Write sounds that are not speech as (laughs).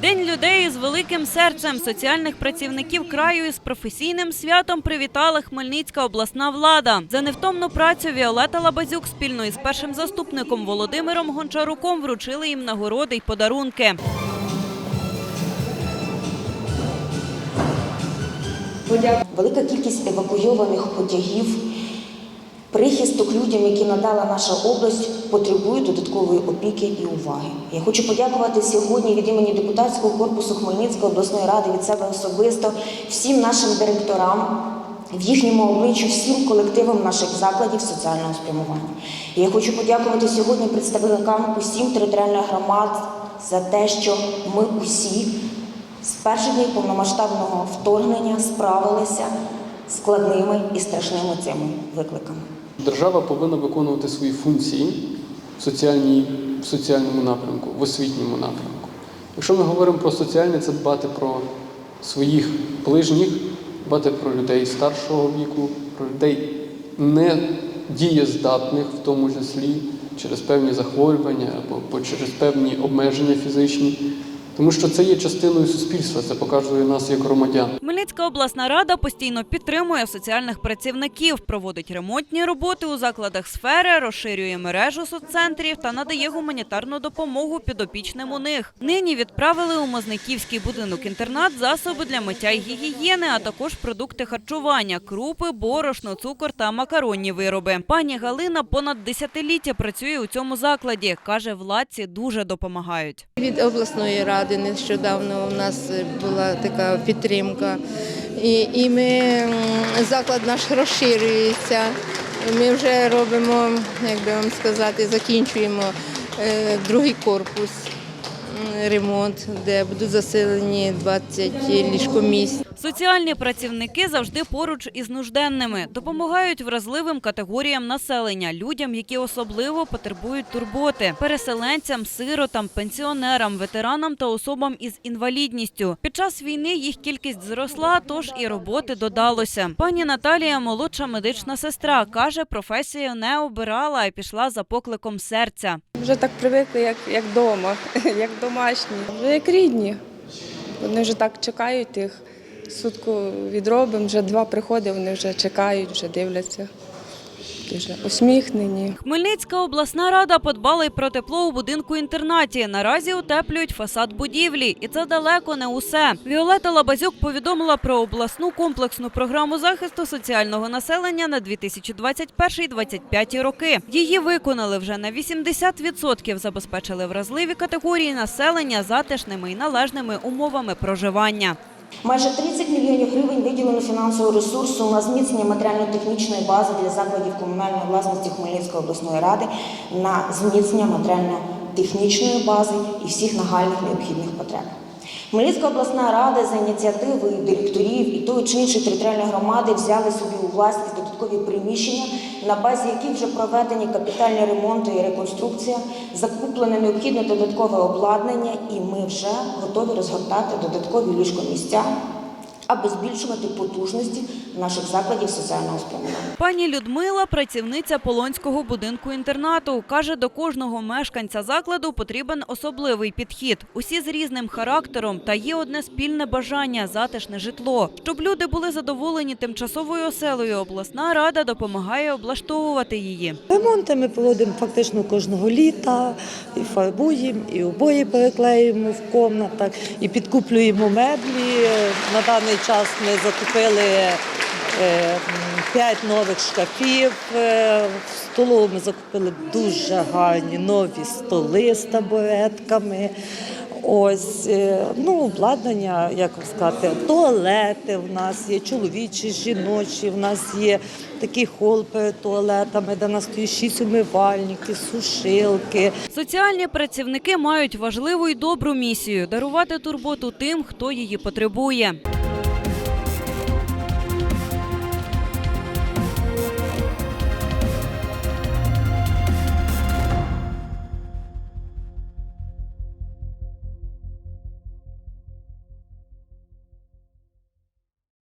День людей із великим серцем соціальних працівників краю із професійним святом привітала Хмельницька обласна влада. За невтомну працю Віолета Лабазюк спільно із першим заступником Володимиром Гончаруком вручили їм нагороди й подарунки. Велика кількість евакуйованих потягів, прихисток людям, які надала наша область, потребує додаткової опіки і уваги. Я хочу подякувати сьогодні від імені депутатського корпусу Хмельницької обласної ради від себе особисто всім нашим директорам. В їхньому обличчю всім колективам наших закладів соціального спрямування. І я хочу подякувати сьогодні представникам усім територіальних громад за те, що ми усі з перших днів повномасштабного вторгнення справилися складними і страшними цими викликами. Держава повинна виконувати свої функції в, соціальній, в соціальному напрямку, в освітньому напрямку. Якщо ми говоримо про соціальне, це дбати про своїх ближніх, дбати про людей старшого віку, про людей недієздатних, в тому числі через певні захворювання або через певні обмеження фізичні. Тому що це є частиною суспільства, це показує нас як громадян. Хмельницька обласна рада постійно підтримує соціальних працівників, проводить ремонтні роботи у закладах сфери, розширює мережу соццентрів та надає гуманітарну допомогу підопічним у них. Нині відправили у Мозниківський будинок-інтернат засоби для миття й гігієни, а також продукти харчування, крупи, борошно, цукор та макаронні вироби. Пані Галина понад десятиліття працює у цьому закладі. каже, владці дуже допомагають. Від обласної ради нещодавно у нас була така підтримка. І, і ми заклад наш розширюється. Ми вже робимо, як би вам сказати, закінчуємо е, другий корпус ремонт, де будуть заселені 20 ліжкомісць. Соціальні працівники завжди поруч із нужденними, допомагають вразливим категоріям населення, людям, які особливо потребують турботи, переселенцям, сиротам, пенсіонерам, ветеранам та особам із інвалідністю. Під час війни їх кількість зросла, тож і роботи додалося. Пані Наталія, молодша медична сестра, каже, професію не обирала, а пішла за покликом серця. Вже так привикли, як, як вдома, (laughs) як домашні, вже як рідні. Вони вже так чекають їх. Сутку відробимо, вже два приходи, вони вже чекають, вже дивляться. Вже усміхнені. Хмельницька обласна рада подбала й про тепло у будинку інтернаті. Наразі утеплюють фасад будівлі, і це далеко не усе. Віолета Лабазюк повідомила про обласну комплексну програму захисту соціального населення на 2021-2025 роки. Її виконали вже на 80%, забезпечили вразливі категорії населення затишними і належними умовами проживання. Майже 30 мільйонів гривень виділено фінансового ресурсу на зміцнення матеріально-технічної бази для закладів комунальної власності Хмельницької обласної ради на зміцнення матеріально-технічної бази і всіх нагальних необхідних потреб. Хмельницька обласна рада за ініціативи директорів і тої чи іншої територіальної громади взяли собі у власність додаткові приміщення, на базі яких вже проведені капітальні ремонти і реконструкція, закуплене необхідне додаткове обладнання, і ми вже готові розгортати додаткові ліжкомісця, аби збільшувати потужності наших закладів соціального спрямування. Пані Людмила, працівниця Полонського будинку інтернату, каже, до кожного мешканця закладу потрібен особливий підхід. Усі з різним характером та є одне спільне бажання затишне житло. Щоб люди були задоволені тимчасовою оселею, обласна рада допомагає облаштовувати її. Ремонти ми проводимо фактично кожного літа, і фарбуємо, і обої переклеюємо в комнатах, і підкуплюємо меблі. На даний час ми закупили е, п'ять нових шкафів. е, В столову ми закупили дуже гарні нові столи з табуретками. Ось е, ну, обладнання, як сказати, туалети в нас є, чоловічі, жіночі. В нас є такий хол перед туалетами, де нас стоїть шість умивальників, сушилки. Соціальні працівники мають важливу і добру місію дарувати турботу тим, хто її потребує.